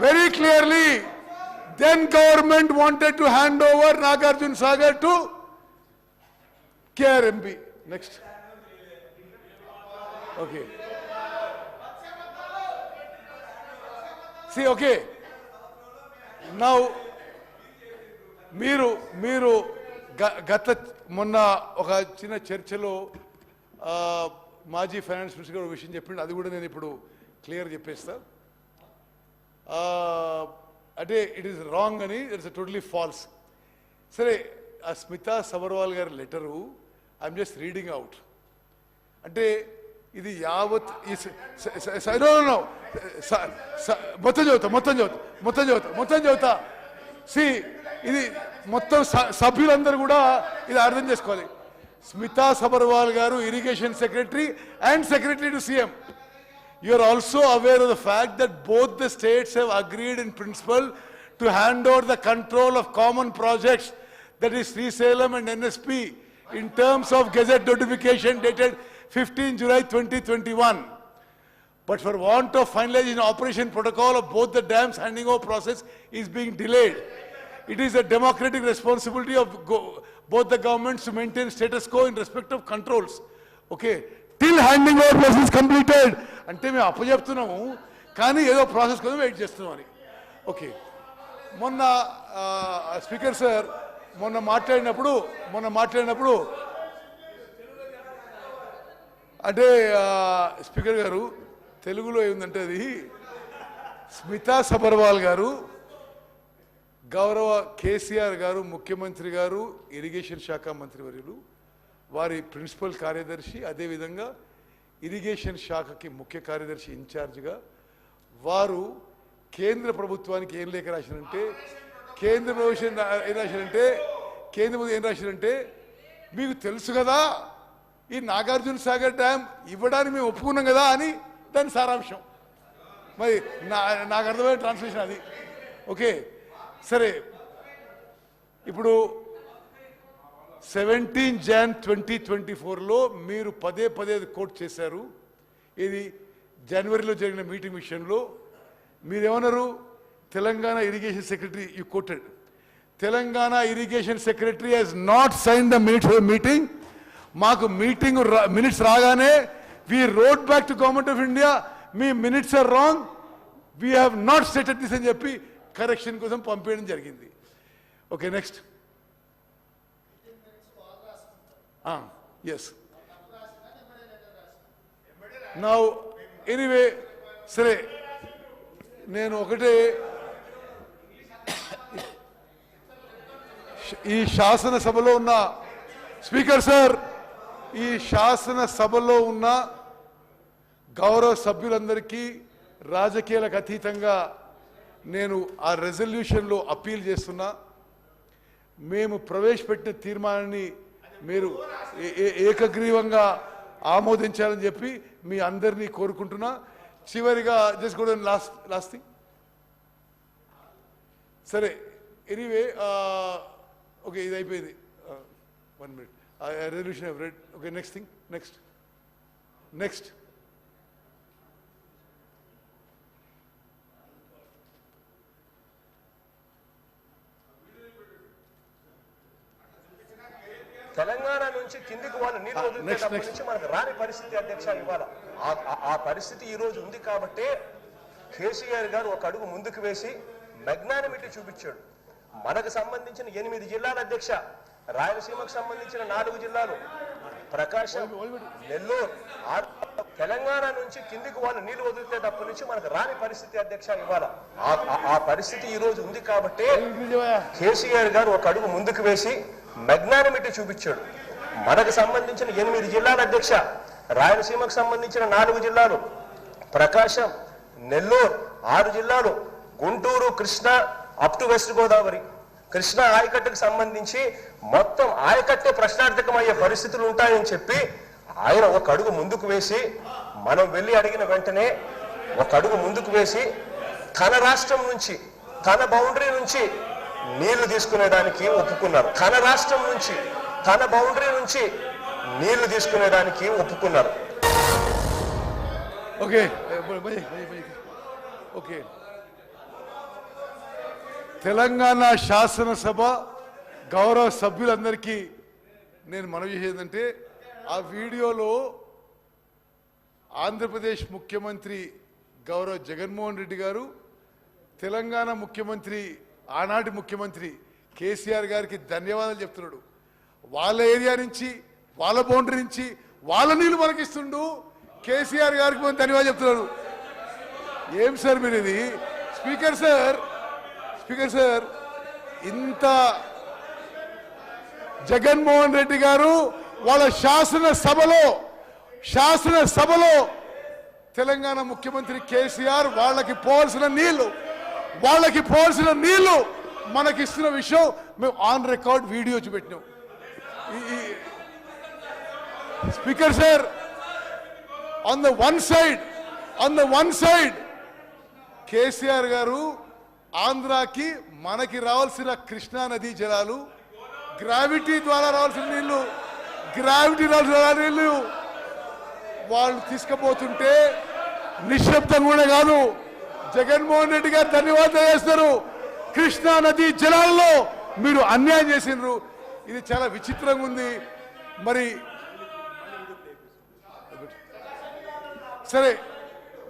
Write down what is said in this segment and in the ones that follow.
Very clearly then government wanted to hand over Nagarjuna Sagar to KRMB next okay see okay now మీరు మీరు గ- గత మొన్న ఒక చిన్న చర్చలో మాజీ ఫైనాన్స్ మినిస్టర్ గారు విషయం చెప్పిండు. అది కూడా నేను ఇప్పుడు క్లియర్ చెప్పేస్తాను Uh, అంటే ఇట్ ఈస్ రాంగ్ అని ఇట్స్ టోటలీ ఫాల్స్ సరే ఆ స్మితా సబర్వాల్ గారి letter I'm just reading out అంటే ఇది యావత్ ఈ స- మొత్తం చదువుతా మొత్తం చదువుతా మొత్తం చదువుతా మొత్తం చదువుతా. సి ఇది మొత్తం స- సభ్యులందరూ కూడా ఇది అర్థం చేసుకోవాలి. Smita Sabharwal garu irrigation secretary and secretary to CM You are also aware of the fact that both the states have agreed in principle to hand over the control of common projects, that is Sri Salem and NSP, in terms of gazette notification dated 15 July 2021. But for want of finalizing operation protocol of both the dams handing over process is being delayed. It is a democratic responsibility of both the governments to maintain status quo in respect of controls. Okay, till handing over process completed అంటే మేము అప్పచెప్తున్నాము కానీ ఏదో process కోసం wait చేస్తున్నాం అని. Okay. మొన్న speaker sir మొన్న మాట్లాడినప్పుడు మొన్న మాట్లాడినప్పుడు అంటే స్పీకర్ గారు తెలుగులో ఏముందంటే అది స్మితా సబర్వాల్ గారు గౌరవ కేసీఆర్ గారు ముఖ్యమంత్రి గారు ఇరిగేషన్ శాఖ మంత్రివర్యులు వారి ప్రిన్సిపల్ కార్యదర్శి అదేవిధంగా ఇరిగేషన్ శాఖకి ముఖ్య కార్యదర్శి ఇన్ఛార్జిగా వారు కేంద్ర ప్రభుత్వానికి ఏం లేఖ రాసినంటే కేంద్ర ప్రభుత్వం ఏం రాసినంటే కేంద్ర ప్రభుత్వం ఏం రాసినంటే మీకు తెలుసు కదా ఈ నాగార్జున సాగర్ డ్యామ్ ఇవ్వడానికి మేము ఒప్పుకున్నాం కదా అని దాని సారాంశం. మరి నా నాకు అర్థమైన ట్రాన్స్లేషన్ అది. ఓకే. సరే. ఇప్పుడు సెవెంటీన్ జాన్ ట్వంటీ ట్వంటీ ఫోర్లో మీరు పదే పదే కోట్ చేశారు. ఇది జనవరిలో జరిగిన మీటింగ్ విషయంలో. మీరేమన్నారు? Telangana irrigation secretary you quoted Telangana irrigation secretary has not sign the minutes meeting మాకు మీటింగ్ మినిట్స్ రాగానే we wrote back to government of India me minutes are wrong we have not settled this అని చెప్పి correction కోసం పంపించడం జరిగింది. Okay next yes నా anyway సరే నేను ఒకటే ఈ శాసనసభలో ఉన్న స్పీకర్ సార్ ఈ శాసనసభలో ఉన్న గౌరవ సభ్యులందరికీ రాజకీయాలకు అతీతంగా నేను ఆ రెజల్యూషన్లో అప్పీల్ చేస్తున్నా. మేము ప్రవేశపెట్టిన తీర్మానాన్ని మీరు ఏ- ఏ- ఏకగ్రీవంగా ఆమోదించాలని చెప్పి మీ అందరినీ కోరుకుంటున్నా. చివరిగా జస్ట్ కూడా లాస్ట్ లాస్ట్ థింగ్. సరే ఎనీవే ఓకే ఇది అయిపోయింది. One minute. Revolution okay next thing next. Next Telangana నుంచి కిందికి వాళ్ళు వదిలినప్పటి next. నుంచి మనకు రాని పరిస్థితి అధ్యక్ష ఇవాళ. ఆ- పరిస్థితి ఈ రోజు ఉంది కాబట్టే కేసీఆర్ గారు ఒక అడుగు ముందుకు వేసి మెగ్నానిమిటీ చూపించాడు. మనకు సంబంధించిన ఎనిమిది జిల్లాల అధ్యక్ష రాయలసీమకు సంబంధించిన నాలుగు జిల్లాలు ప్రకాశం నెల్లూరు తెలంగాణ నుంచి కిందికి వాళ్ళు నీళ్ళు వదిలితేటప్పటి నుంచి మనకు రాని పరిస్థితి అధ్యక్ష ఇవాళ. ఆ పరిస్థితి ఈ రోజు ఉంది కాబట్టే కేసీఆర్ గారు ఒక అడుగు ముందుకు వేసి మెగ్నానిమిటీ చూపించాడు. మనకు సంబంధించిన ఎనిమిది జిల్లాల అధ్యక్ష రాయలసీమకు సంబంధించిన నాలుగు జిల్లాలు ప్రకాశం నెల్లూరు ఆరు జిల్లాలు Guntur Krishna up to west Godavari Krishna ఆయకట్టుకు సంబంధించి మొత్తం ఆయకట్టే ప్రశ్నార్థకమయ్యే పరిస్థితులు ఉంటాయని చెప్పి ఆయన ఒక అడుగు ముందుకు వేసి మనం వెళ్ళి అడిగిన వెంటనే ఒక అడుగు ముందుకు వేసి తన రాష్ట్రం నుంచి తన బౌండరీ నుంచి నీళ్ళు తీసుకునేదానికి ఒప్పుకున్నారు. తన రాష్ట్రం నుంచి తన బౌండరీ నుంచి నీళ్ళు తీసుకునేదానికి ఒప్పుకున్నారు. ఓకే. ఓకే. తెలంగాణ శాసనసభ గౌరవ సభ్యులందరికీ నేను మనవి చేసేదంటే ఆ వీడియోలో ఆంధ్రప్రదేశ్ ముఖ్యమంత్రి గౌరవ జగన్మోహన్ రెడ్డి గారు తెలంగాణ ముఖ్యమంత్రి ఆనాటి ముఖ్యమంత్రి కేసీఆర్ గారికి ధన్యవాదాలు చెప్తున్నాడు. వాళ్ళ ఏరియా నుంచి వాళ్ళ బౌండరీ నుంచి వాళ్ళ నీళ్ళు మనకిస్తుండు కేసీఆర్ గారికి మనం ధన్యవాదాలు చెప్తున్నారు ఏం సార్ మీరు ఇది? స్పీకర్ సార్ స్పీకర్ సార్ ఇంత జగన్మోహన్ రెడ్డి గారు వాళ్ళ శాసన సభలో శాసన సభలో తెలంగాణ ముఖ్యమంత్రి కేసీఆర్ వాళ్ళకి పోవాల్సిన నీళ్ళు వాళ్ళకి పోవాల్సిన నీళ్ళు మనకిస్తున్న విషయం మేము on record video చూపెట్టినాం. Speaker sir on the one side on the one side KCR garu ఆంధ్రాకి మనకి రావాల్సిన కృష్ణా నదీ జలాలు గ్రావిటీ ద్వారా రావాల్సిన నీళ్ళు గ్రావిటీ రావాల్సిన నీళ్ళు వాళ్ళు తీసుకుపోతుంటే నిశ్శబ్దం కూడా కాదు. జగన్మోహన్ రెడ్డి గారు ధన్యవాదాలు చేస్తారు కృష్ణా నదీ జలాల్లో మీరు అన్యాయం చేసిండ్రు. ఇది చాలా విచిత్రంగా ఉంది. మరి సరే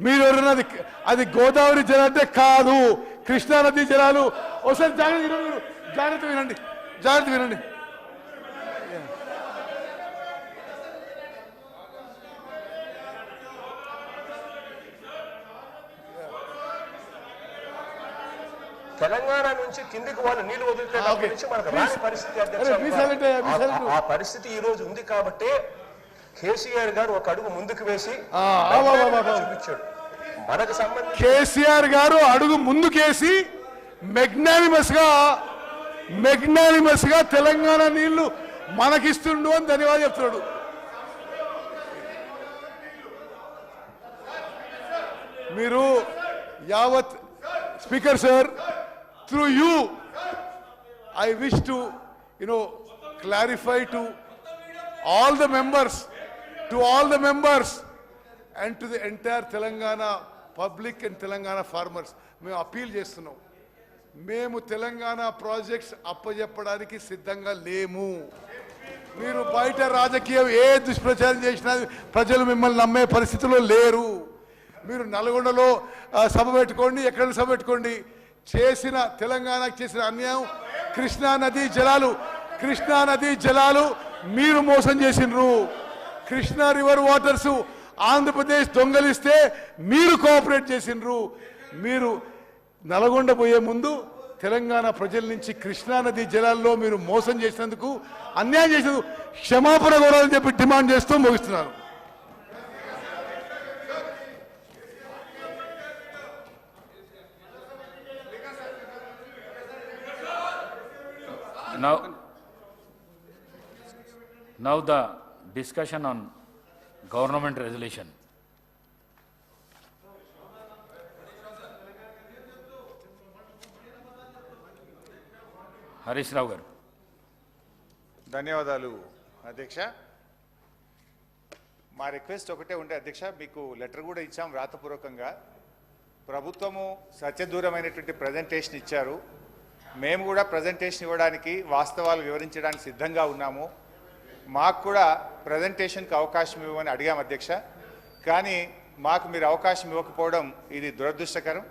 మీరు ఎవరన్నా అది అది గోదావరి జలం అంటే కాదు కృష్ణా నది జలాలు. ఒకసారి జాగ్రత్త జాగ్రత్త వినండి. జాగ్రత్త వినండి. తెలంగాణ నుంచి కిందికి వాళ్ళు నీళ్ళు వదిలితే. నుంచి మనకు. రాని పరిస్థితి ఆ- పరిస్థితి ఈ రోజు ఉంది కాబట్టి కేసీఆర్ గారు ఒక అడుగు ముందుకు వేసి. చూపించాడు మనకు సంబంధించి కేసీఆర్ గారు అడుగు ముందుకేసి మెగ్నానిమస్గా మెగ్నానిమస్గా తెలంగాణ నీళ్ళు మనకిస్తుండు అని ధన్యవాదాలు చెప్తున్నాడు మీరు యావత్ speaker sir through you I wish to you know clarify to all the members to all the members and to the entire Telangana public and Telangana farmers మేము అప్పీల్ చేస్తున్నాం. మేము తెలంగాణ ప్రాజెక్ట్స్ అప్పజెప్పడానికి సిద్ధంగా లేము. మీరు బయట రాజకీయం ఏ దుష్ప్రచారం చేసినా ప్రజలు మిమ్మల్ని నమ్మే పరిస్థితిలో లేరు. మీరు నల్గొండలో సభ పెట్టుకోండి ఎక్కడ సభ పెట్టుకోండి? చేసిన తెలంగాణకు చేసిన అన్యాయం కృష్ణా నదీ జలాలు కృష్ణా నదీ జలాలు మీరు మోసం చేసినరు కృష్ణా రివర్ వాటర్స్ ఆంధ్రప్రదేశ్ దొంగలిస్తే మీరు కోఆపరేట్ చేసినరు మీరు నల్గొండ పోయే ముందు తెలంగాణ ప్రజల నుంచి కృష్ణానది జలాల్లో మీరు మోసం చేసినందుకు అన్యాయం చేసినందుకు క్షమాపణ కోరాలని చెప్పి డిమాండ్ చేస్తూ ముగిస్తున్నారు. Now, now the discussion on government resolution. Harish Rao గారు. ధన్యవాదాలు అధ్యక్ష. మా రిక్వెస్ట్ ఒకటే ఉండే అధ్యక్ష మీకు లెటర్ కూడా ఇచ్చాం వ్రాతపూర్వకంగా ప్రభుత్వము సత్యదూరమైనటువంటి ప్రజెంటేషన్ ఇచ్చారు. మేము కూడా ప్రజెంటేషన్ ఇవ్వడానికి వాస్తవాలు వివరించడానికి సిద్ధంగా ఉన్నాము. మాకు కూడా ప్రజెంటేషన్కి అవకాశం ఇవ్వమని అడిగాం అధ్యక్ష. కానీ మాకు మీరు అవకాశం ఇవ్వకపోవడం ఇది దురదృష్టకరం.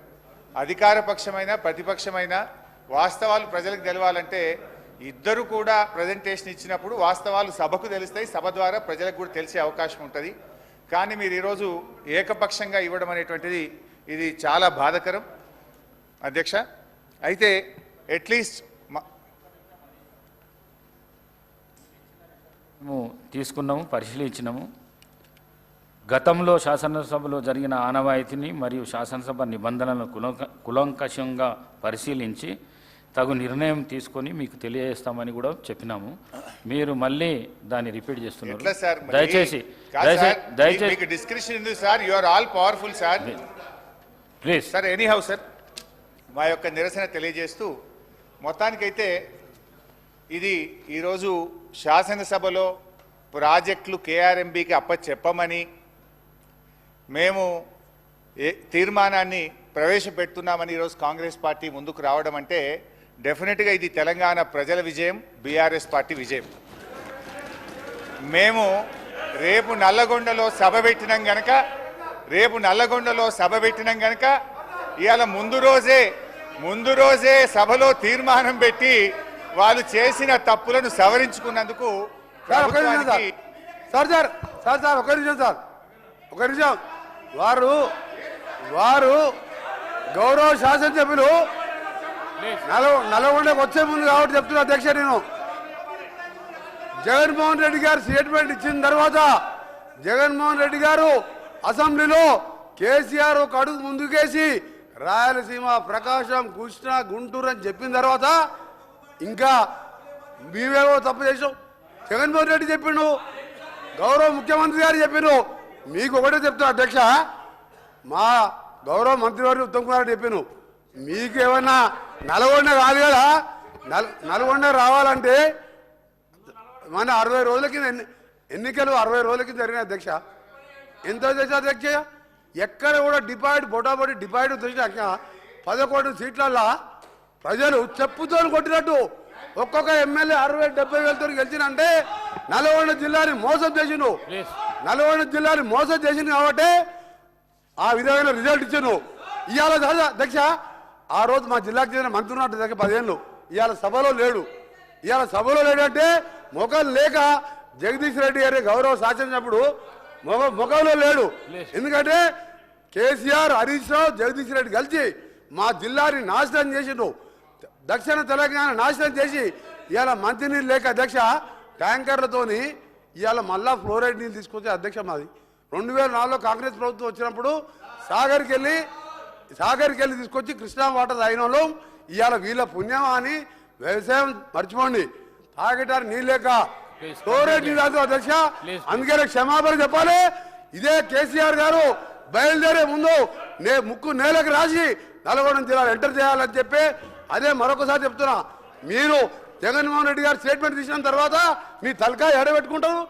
అధికార పక్షమైన ప్రతిపక్షమైన వాస్తవాలు ప్రజలకు తెలవాలంటే ఇద్దరు కూడా ప్రజెంటేషన్ ఇచ్చినప్పుడు వాస్తవాలు సభకు తెలుస్తాయి సభ ద్వారా ప్రజలకు కూడా తెలిసే అవకాశం ఉంటుంది. కానీ మీరు ఈరోజు ఏకపక్షంగా ఇవ్వడం అనేటువంటిది ఇది చాలా బాధకరం. అధ్యక్ష అయితే అట్లీస్ట్ మేము తీసుకున్నాము పరిశీలించినాము. గతంలో శాసనసభలో జరిగిన ఆనవాయితీని మరియు శాసనసభ నిబంధనలను కులంక కులంకషంగా పరిశీలించి తగు నిర్ణయం తీసుకొని మీకు తెలియజేస్తామని కూడా చెప్పినాము. మీరు మళ్ళీ దాన్ని రిపీట్ చేస్తున్నారు? దయచేసి description sir you are all powerful sir. Please. Sir any how sir మా యొక్క నిరసన తెలియజేస్తూ మొత్తానికైతే ఇది ఈరోజు శాసనసభలో ప్రాజెక్టులు కేఆర్ఎంబికి అప్పచెప్పమని మేము ఏ తీర్మానాన్ని ప్రవేశపెడుతున్నామని ఈరోజు కాంగ్రెస్ పార్టీ ముందుకు రావడం అంటే డెఫినెట్గా ఇది తెలంగాణ ప్రజల విజయం బీఆర్ఎస్ పార్టీ విజయం. మేము రేపు నల్లగొండలో సభ పెట్టినాం గనక రేపు నల్లగొండలో సభ పెట్టినాం గనక ఇవాళ ముందు రోజే ముందు రోజే సభలో తీర్మానం పెట్టి వాళ్ళు చేసిన తప్పులను సవరించుకున్నందుకు సార్ ఒక నిమిషం ప్రభుత్వానికి sir. Sir sir sir sir ఒక నిమిషం సార్. ఒక నిమిషం. వారు వారు గౌరవ శాసనసభ్యులు నలవ నల్గొండకు వచ్చే ముందు కాబట్టి చెప్తున్నా అధ్యక్ష నేను. జగన్మోహన్ రెడ్డి గారు స్టేట్మెంట్ ఇచ్చిన తర్వాత జగన్మోహన్ రెడ్డి గారు అసెంబ్లీలో కేసీఆర్ ఒక అడుగు ముందుకేసి రాయలసీమ ప్రకాశం కృష్ణ గుంటూరు అని చెప్పిన తర్వాత ఇంకా మేమేమో తప్పు చేసాం జగన్మోహన్ రెడ్డి చెప్పిండు గౌరవ ముఖ్యమంత్రి గారు చెప్పిండు. మీకు ఒకటే చెప్తాను అధ్యక్ష మా గౌరవ మంత్రివారి ఉత్తమ్ కుమార్ రెడ్డి చెప్పాను మీకు ఏమన్నా నల్గొండ కాదు కదా నల్ నల్గొండ రావాలంటే మన అరవై రోజుల కింద ఎన్ని ఎన్నికలు అరవై రోజుల కింద జరిగిన అధ్యక్ష? ఎంత చేసా అధ్యక్ష? ఎక్కడ కూడా డిపాయిడ్ బొటాబొటి డిపాయిడ్ తెచ్చినాక పదకొండు సీట్లల్లో ప్రజలు చెప్పుతో కొట్టినట్టు. ఒక్కొక్క ఎమ్మెల్యే అరవై డెబ్బై వేలతో గెలిచినంటే నల్గొండ జిల్లాని మోసం చేసిండు. నల్గొండ జిల్లాని మోసం చేసింది కాబట్టి ఆ విధమైన రిజల్ట్ ఇచ్చాను ఇవాళ అధ్యక్ష ఆ రోజు మా జిల్లాకు చెందిన మంత్రి ఉన్నట్టు దగ్గర పదిహేను ఇవాళ సభలో లేడు. ఇవాళ సభలో లేడంటే మొఖం లేక జగదీష్ రెడ్డి గారి గౌరవ శాసనసభ్యుడు మొగ ముఖంలో లేడు. ఎందుకంటే కేసీఆర్ హరీష్ రావు జగదీష్ రెడ్డి కలిసి మా జిల్లాని నాశనం చేసిండు దక్షిణ తెలంగాణ నాశనం చేసి ఇవాళ మంచినీళ్ళు లేక అధ్యక్ష ట్యాంకర్లతోని ఇవాళ మళ్ళా ఫ్లోరైడ్ నీళ్ళు తీసుకొచ్చే అధ్యక్ష మాది. రెండు వేల నాలుగులో కాంగ్రెస్ ప్రభుత్వం వచ్చినప్పుడు సాగర్కి వెళ్ళి సాగర్కి వెళ్ళి తీసుకొచ్చి కృష్ణా వాటర్ తాగిన వాళ్ళం ఇవాళ వీళ్ళ పుణ్యమా అని వ్యవసాయం మర్చిపోండి. తాగటానికి నీళ్ళు లేక తాగుతాం అధ్యక్ష అందుకనే క్షమాపణ చెప్పాలి. ఇదే కేసీఆర్ గారు బయలుదేరే ముందు నే ముక్కు నేలకు రాసి నల్గొండ జిల్లాలో ఎంటర్ చేయాలని చెప్పి అదే మరొకసారి చెప్తున్నా. మీరు జగన్మోహన్ రెడ్డి గారు స్టేట్మెంట్ తీసిన తర్వాత మీ తలకాయ ఎడబెట్టుకుంటారు?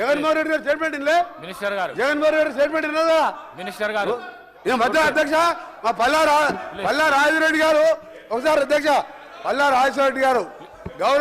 జగన్మోహన్ రెడ్డి గారు స్టేట్మెంట్ ఇల్లే మినిస్టర్ గారు. జగన్మోహన్ రెడ్డి స్టేట్మెంట్ ఇన్నదా మినిస్టర్ గారు. ఈ మధ్య అధ్యక్ష మా పల్లా పల్లా రాజరెడ్డి గారు. ఒకసారి అధ్యక్ష పల్లా రాజశేఖర రెడ్డి గారు. గౌరవ